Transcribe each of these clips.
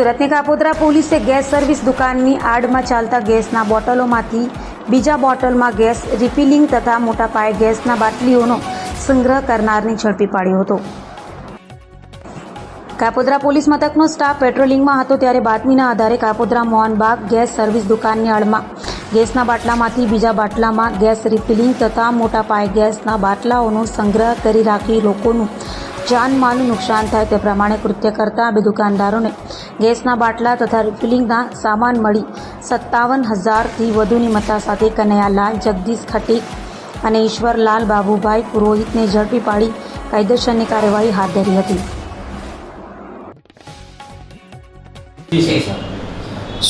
સુરતની કાપોદ્રા પોલીસે gas service દુકાનની આડમાં ચાલતા ગેસના બોટલોમાંથી બીજા બોટલમાં ગેસ રિફિલિંગ તથા મોટા પાયે ગેસના બાટલીઓનો સંગ્રહ કરનારને ઝડપી પાડ્યો હતો. કાપોદ્રા પોલીસ મથકનો સ્ટાફ પેટ્રોલિંગમાં હતો ત્યારે બાતમીના આધારે કાપોદ્રા મોહનબાગ ગેસ સર્વિસ દુકાનની આડમાં ગેસના બાટલામાંથી બીજા બાટલામાં ગેસ રિફિલિંગ તથા મોટા પાયે ગેસના બાટલાઓનો સંગ્રહ કરી રાખી લોકોનું જાનમાલનું નુકસાન થાય તે પ્રમાણે કૃત્ય કરતા બે દુકાનદારોને ગેસના બાટલા તથા રિફિલિંગના સામાન મળી સત્તાવન હજારથી વધુની મત્તા સાથે કનૈયાલાલ, જગદીશ ખટીક અને ઈશ્વરલાલ બાબુભાઈ પુરોહિતને ઝડપી પાડી કાયદેસરની કાર્યવાહી હાથ ધરી હતી.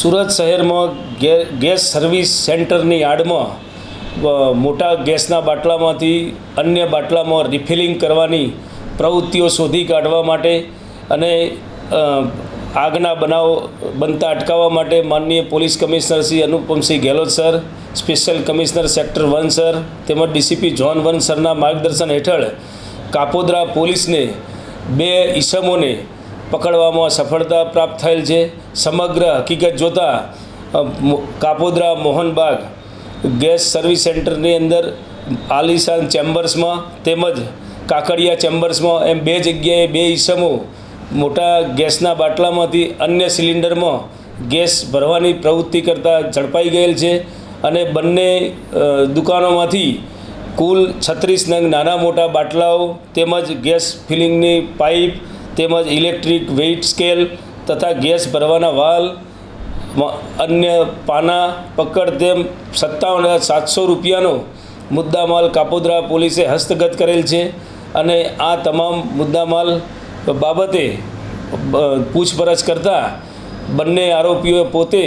સુરત શહેરમાં ગેસ સર્વિસ સેન્ટરની આડમાં મોટા ગેસના બાટલામાંથી અન્ય બાટલામાં રિફિલિંગ કરવાની પ્રવૃત્તિઓ શોધી કાઢવા માટે અને આગના બનાવો બનતા અટકાવવા માટે માનનીય police commissioner Shri Anupamsinh Gehlot sir, special commissioner sector one sir, તેમજ ડીસીપી જોન વન સરના માર્ગદર્શન હેઠળ કાપોદ્રા પોલીસને બે ઈસમોને પકડવામાં સફળતા પ્રાપ્ત થયેલ છે. સમગ્ર હકીકત જોતાં કાપોદ્રા મોહનબાગ ગેસ સર્વિસ સેન્ટરની અંદર આલિશાન ચેમ્બર્સમાં તેમજ કાકડિયા ચેમ્બર્સમાં એમ બે જગ્યાએ બે ઈસમો મોટા ગેસના બાટલામાંથી અન્ય સિલિન્ડરમાં ગેસ ભરવાની પ્રવૃત્તિ કરતાં ઝડપાઈ ગયેલ છે અને બંને દુકાનોમાંથી કુલ છત્રીસ નંગ નાના મોટા બાટલાઓ તેમજ ગેસ ફિલિંગની પાઇપ તેમજ ઇલેક્ટ્રિક વેઇટ સ્કેલ તથા ગેસ ભરવાના વાલ અન્ય પાના, પકડ તેમ સત્તાવન સાતસો રૂપિયાનો મુદ્દામાલ કાપોદ્રા પોલીસે હસ્તગત કરેલ છે. અને આ તમામ મુદ્દામાલ બાબતે પૂછપરછ કરતાં બંને આરોપીઓએ પોતે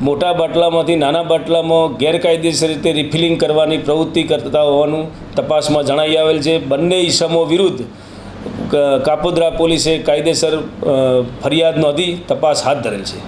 મોટા બાટલામાંથી નાના બાટલામાં ગેરકાયદેસર રીતે રિફિલિંગ કરવાની પ્રવૃત્તિ કરતા હોવાનું તપાસમાં જણાઈ આવેલ છે. બંને ઈસમો વિરુદ્ધ કાપોદ્રા પોલીસે કાયદેસર ફરિયાદ નોંધી તપાસ હાથ ધરેલ છે.